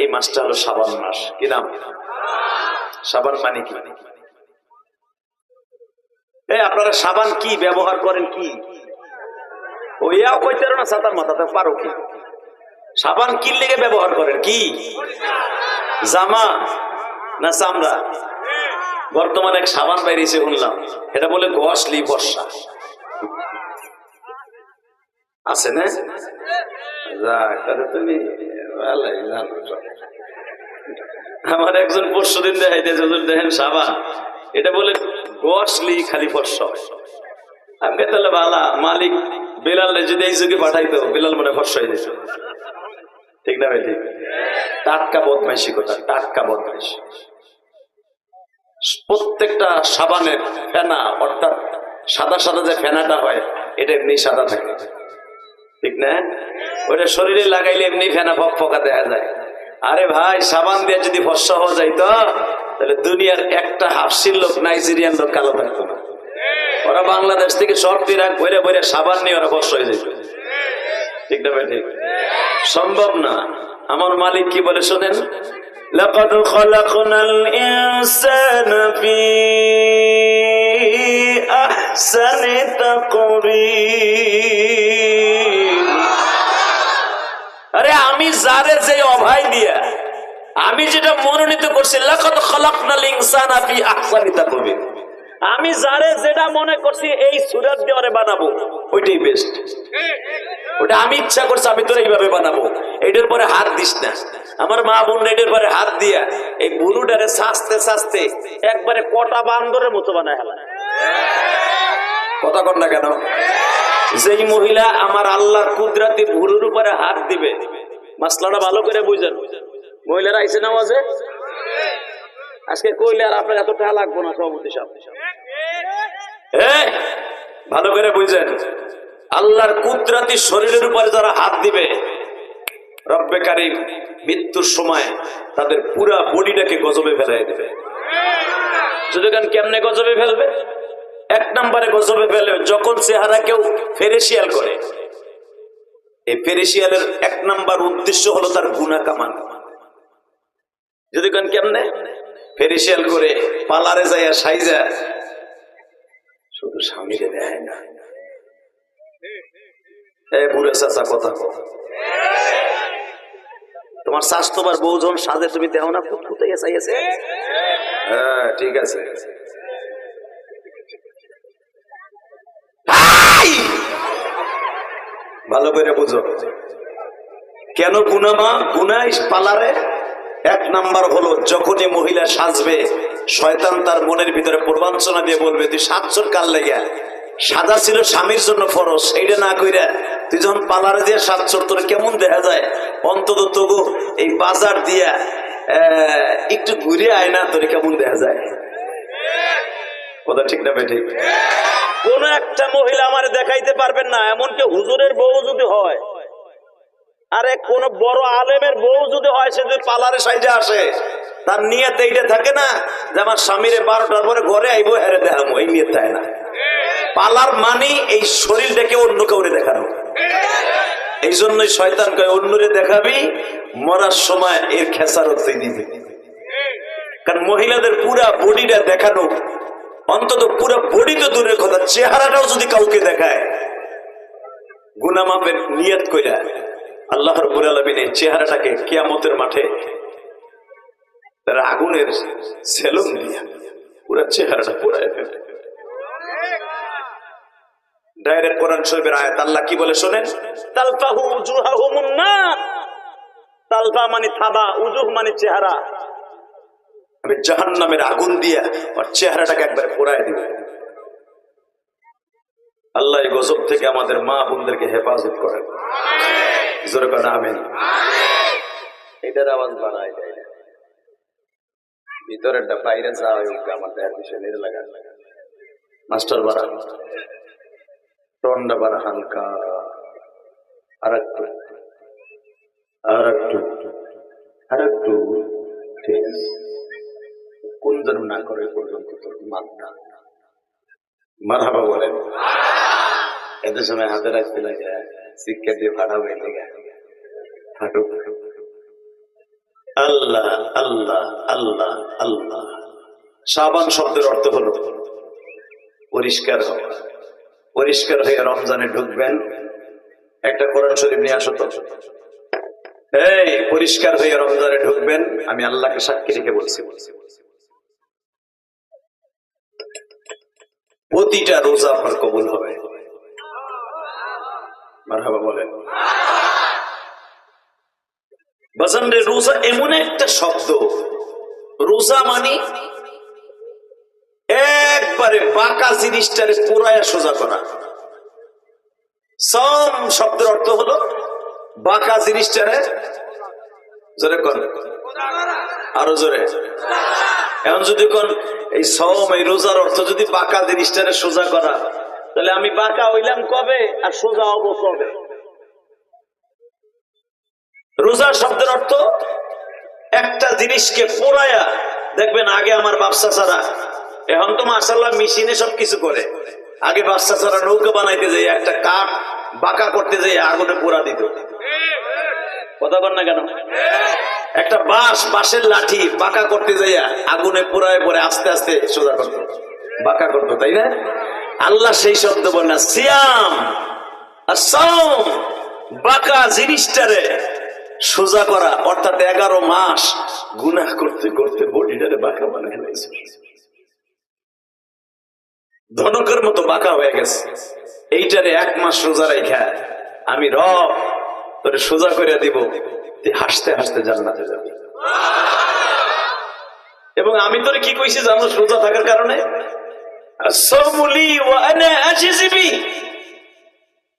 এই মাসটা হলো সাবান মাস। কি নাম? সাবান মানে কি? আপনারা সাবান কি ব্যবহার করেন কি? ওইয়াও কইতে না সাতার মাথাতে পারো কি? সাবান কি লেগে ব্যবহার করেন? কি? জামা না চামড়া? বর্তমানে এক সাবান বাইরেছে শুনলাম। এটা বলে গসলি বর্ষা আছে না? তুমি আমার একজন পরশু দিন দেখেন এটা বলে গসলি খালি আমি তাহলে মালিক বেলাল যদি এই পাঠাইতো, বেলাল মনে ফর্সা হয়ে যেত। ঠিক না ভাই, ঠিক? টাটকা বদমাইশি কথা, টাটকা বদমাইশি। প্রত্যেকটা সাবানের ফেনা, অর্থাৎ সাদা সাদা যে ফেনাটা হয়, এটা এমনি সাদা থাকে। ঠিক না ওটা শরীরে লাগাইলে এমনি ফেনা ফক ফকা দেখা যায় আরে ভাই সাবান দিয়ে যদি ফর্সা হওয়া যাইতো তাহলে দুনিয়ার একটা হাফসির লোক নাইজেরিয়ান লোক কালো থাকতো না ওরা বাংলাদেশ থেকে সব তিরাক ভরে ভরে সাবান নিয়ে ওরা ফর্সা হয়ে যেত ঠিক না ভাই ঠিক সম্ভব না আমার মালিক কি বলে শোনেন لقد خلقنا الإنسان في أحسن تقويم আরে আমি যারে যে অভয় দিয়া, আমি যেটা মনোনীত করছি, লাকাদ খালাকনাল ইনসানা ফি আহসানি তাকওয়িম। আমি যারে যেটা মনে করছি, এই সুরত দিয়ে ওরে বানাবো, ওইটাই বেস্ট ওটা আমি ইচ্ছা করছি, আমি তোর এইভাবে বানাবো। এটার পরে হাত দিস না। আমার মা বোন এটার পরে হাত দিয়া, এই বুড়ুটারে সাজতে সাজতে একবারে কটা বান্দরের মতো বানায় কথা কর না কেন? যেই মহিলা আমার আল্লাহর কুদরাতি ভুরুর উপরে হাত দিবে, মাসলাটা ভালো করে বুঝেন। মহিলারা আইসে নামাজে? আজকে কইলে আর আপনার এত টাকা লাগবো না, সভাপতি সাহেব। ভালো করে বুঝেন। আল্লাহর কুদরাতি শরীরের উপরে যারা হাত দিবে, রব্বে মৃত্যুর সময় তাদের পুরা বডিটাকে গজবে ফেলাই দেবে। যদি কেমনে গজবে ফেলবে? এক নম্বরে গজবে ফেলে যখন চেহারা কেউ ফেরেশিয়াল করে। এই ফেরেশিয়ালের এক নাম্বার উদ্দেশ্য হলো তার গুণা কামান। যদি কেন কেমনে? ফেরিশিয়াল করে পালারে যাইয়া সাইজা, শুধু স্বামীকে দেয় না। বুড়ে চাচা, কথা তোমার স্বাস্থ্যবার বউজন সাজে, তুমি দেও না হ্যাঁ ঠিক আছে। ভালো করে বুঝো। কেন গুনামা গুনাই পালারে? এক নাম্বার হলো, যখনই মহিলা সাজবে, শয়তান তার মনের ভিতরে পূর্বাঞ্চনা দিয়ে বলবে, তুই সাতজন কাল লেগে? সাদা ছিল স্বামীর জন্য ফরস এইটা না কইরা তুই যখন পালারে দিয়ে সাতচর তোর কেমন দেখা যায়? অন্তত তবু এই বাজার দিয়া একটু ঘুরে আয় না, তোর কেমন দেখা যায়? কথা ঠিক না বে ঠিক? কোন একটা মহিলা আমার দেখাইতে পারবেন না, এমনকি হুজুরের বউ যদি হয়। আরে, কোন বড় আলেমের বউ যদি হয়, সে যদি পালারে সাইজে আসে, তার নিয়ত এইটা থাকে না যে আমার স্বামীরে বারোটার পরে ঘরে আইবো, হেরে দেখাবো এই নিয়ত থাকে না। পালার মানে এই শরীরটাকে অন্য কাউরে দেখানো। এই জন্যই শয়তান কয়, অন্যরে দেখাবি, মরার সময় এর খেসারত দিবে। কারণ মহিলাদের পুরা বডিটা দেখানো অন্তত পুরো বডি তো দূরের কথা, চেহারাটাও যদি কাউকে দেখায়, গুনামাপের নিয়ত কইরা আল্লাহর রব্বুল আলামিনের চেহারাটাকে কিয়ামতের মাঠে তার আগুনের সেলুন দিয়া পুরো চেহারাটা পুরায় ফেলে। ডাইরেক্ট কোরআন মানে মানে চেহারা। আমি জাহান্নামের আগুন দিয়া ওর চেহারাটাকে একবার পোড়ায় দিব। আল্লাহ গজব থেকে আমাদের মা বোনদেরকে হেফাজত করেন। জোরে করেন আমিন। এটার আওয়াজ বাড়ায় যায় ভিতরেরটা বাইরে যাওয়া হোক আমার দেহের বিষয় লাগা। মাস্টার বাড়া টন্ডা বাড়া হালকা। আর একটু আর একটু আর একটু ঠিক আছে। না, করে পর্যন্ত তোর মানটা মারাবা বলেন। এদের সময় হাতে রাখতে লাগে, শিক্ষা দিয়ে ফাটাবো এই লেগে ফাটুক আল্লাহ আল্লাহ আল্লাহ আল্লাহ। সাবান শব্দের অর্থ হলো পরিষ্কার পরিষ্কার হয়ে রমজানে ঢুকবেন। একটা কোরআন শরীফ নিয়ে আসো তো। এই, পরিষ্কার হয়ে রমজানে ঢুকবেন। আমি আল্লাহকে সাক্ষী রেখে বলছি বলছি বলছি। প্রতিটা রোজা আপনার কবুল হবে। বলেন। রোজা এমন একটা শব্দ। রোজা মানে একবারে বাঁকা জিনিসটারে পুরায় সোজা করা। সম শব্দের অর্থ হলো বাঁকা জিনিসটারে, জোরে কর আরও জোরে। এখন যদি কোন এই সম এই রোজার অর্থ যদি বাঁকা জিনিসটারে সোজা করা, তাহলে আমি বাঁকা হইলাম কবে আর সোজা হব কবে? রোজা শব্দের অর্থ একটা জিনিসকে পোড়ায়া দেখবেন আগে আমার বাপসা ছাড়া, এখন তো মাসাল্লাহ মেশিনে সবকিছু করে। আগে বাচ্চা ছাড়া নৌকা বানাইতে যাই একটা কাঠ বাঁকা করতে যাই আগুনে পোড়া দিত। কথা বল না কেন? একটা বাঁশ, বাঁশের লাঠি বাঁকা করতে যাইয়া আগুনে পোড়ায় পরে আস্তে আস্তে সোজা করতো। বাঁকা করতো, তাই না? আল্লাহ সেই শব্দ বলে না, সিয়াম আর বাঁকা জিনিসটারে সোজা করা। অর্থাৎ এগারো মাস গুনাহ করতে করতে বডিটারে বাঁকা বানায় নিয়েছে ধনকের মতো বাঁকা হয়ে গেছে। এইটারে এক মাস সোজা রেখা আমি রব, তোরে সোজা করে দিব। হাসতে হাসতে জান্নাতে যাবি। এবং আমি তোরে কি কইছি জানো সোজা থাকার কারণে।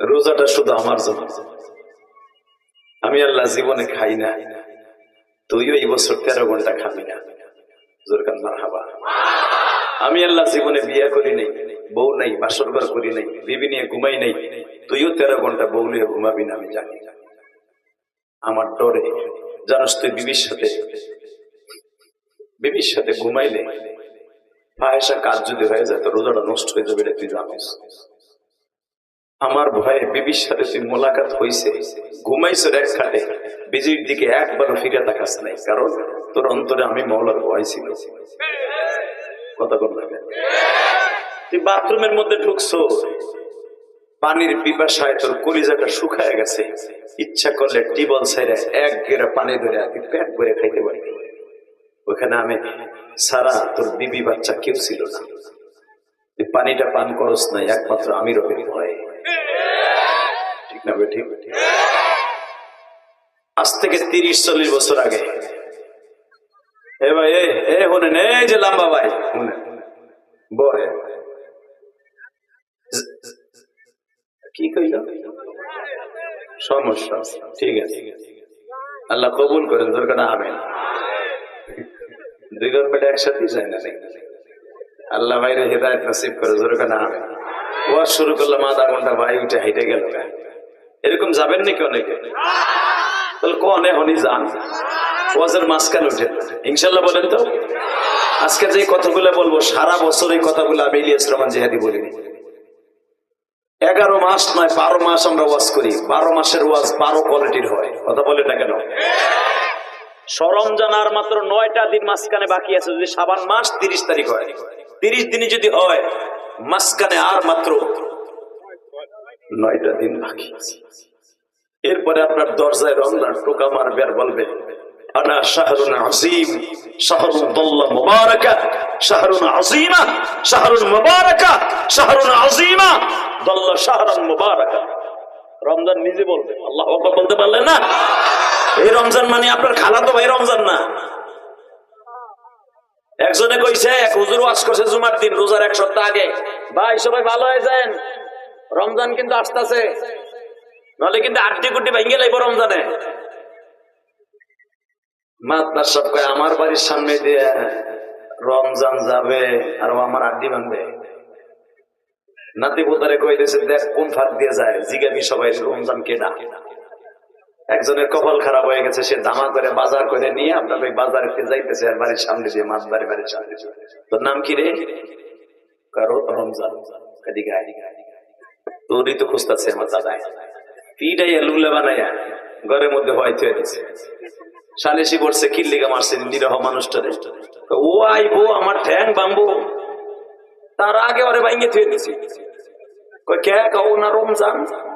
রোজাটা শুধু আমার জন্য। আমি আল্লাহ জীবনে খাই না। তুইও এই বছর তেরো ঘণ্টা খাবি না। আমি আল্লাহ জীবনে বিয়া করি নাই, বউ নাই, বাসর করি নাই, বিবি নিয়ে ঘুমাই নাই। তুইও তেরো ঘণ্টা বউ নিয়ে ঘুমাবি না, আমি জানি আমার ডরে জানোস তুই বিবির সাথে বিবির সাথে ঘুমাইলে পায়েসা কাজ যদি হয়ে যায়, তো রোজাটা নষ্ট হয়ে যাবে তুই জানিস আমার ভয়ে বিবির সাথে তুই মোলাকাত হইছে, ঘুমাইছ এক খাটে বিজির দিকে একবার ফিরে তাকাস নাই, কারণ তোর অন্তরে আমি মৌলার ভয় ছিল কথা বল না কেন? তুই বাথরুমের মধ্যে ঢুকছো পানির পিপাসায় তোর কলিজাটা শুকায় গেছে। ইচ্ছা করলে টিবল সাইডে এক গেরা পানি ধরে আগে প্যাক করে খাইতে পারি। ওখানে আমি সারা তোর বিবি বাচ্চা কেউ ছিল না। পানিটা পান করস নাই, একমাত্র আমি রবের ভয় না আজ থেকে তিরিশ, চল্লিশ বছর আগে। এ ভাই, এ এ এই যে লাম্বা ভাই। বয় কি কইল? সমস্যা ঠিক আছে। আল্লাহ কবুল করেন, তোর দরকার আমেন। দুই ঘর পেটে একসাথেই যায় না। আল্লাহ ভাইরে হেদায়ত নসিব করে, তোর দরকার আমেন। ওয়াজ শুরু করলাম আধা ঘণ্টা ভাই, উঠে হেঁটে গেল। এরকম যাবেন নাকি অনেকে? তাহলে কোন এখনই যান। ওয়াজের মাঝখানে উঠে। ইনশাল্লাহ বলেন তো, আজকে যে কথাগুলো বলব, সারা বছর এই কথাগুলো আমি ইলিয়াস রহমান জেহাদি বলিনি। এগারো মাস নয় বারো মাস আমরা ওয়াজ করি। বারো মাসের ওয়াজ বারো কোয়ালিটির হয়। কথা বলে না কেন? সরঞ্জান আর মাত্র নয়টা দিন মাঝখানে বাকি আছে। যদি সাবান মাস তিরিশ তারিখ হয় তিরিশ দিনে যদি হয় মাঝখানে আর মাত্র নয়টা দিন বাকি এরপরে আপনার দরজায় রমজান টোকা মারবে আর বলবে আনা শাহরুন আজিম রমজান নিজে বলবে, আল্লাহ বলতে পারলেন না? এই রমজান মানে আপনার খালা তো ভাই রমজান না? একজনে কইছে, এক হুজুর ওয়াজ করছে জুমার দিন, রোজার এক সপ্তাহ আগে। ভাই, সবাই ভালো হয়ে যান। রমজান কিন্তু আসতেছে। নাহলে কিন্তু আটটি কুটি ভেঙে লাগবো রমজানে। মাতবার সব কয় আমার বাড়ির সামনে দিয়ে রমজান যাবে আর আমার আড্ডি ভাঙবে নাতি বোতারে কই দিয়েছে দেখ কোন ফাঁক দিয়ে যায়, জিগাবি সবাই, রমজান কেডা একজনের কপাল খারাপ হয়ে গেছে, সে দামা করে বাজার করে নিয়ে আপনার ওই বাজারে যাইতেছে আর বাড়ির সামনে দিয়ে মাছ বাড়ি, বাড়ির সামনে। তোর নাম কি রে? কারও রমজান। তোরই তো খুঁজতেছে আমার দাদায় পিটাইয়া লুলে বানাইয়া ঘরের মধ্যে হয়তো দিছে সালিসি বলছে কি লেগে মারছে নিরহ মানুষটারে? ও আইবো, আমার ঠ্যাং ভাঙবো। তার আগে ওরে ভাঙে থুয়ে দিছি। কে? কাউ না রমজান।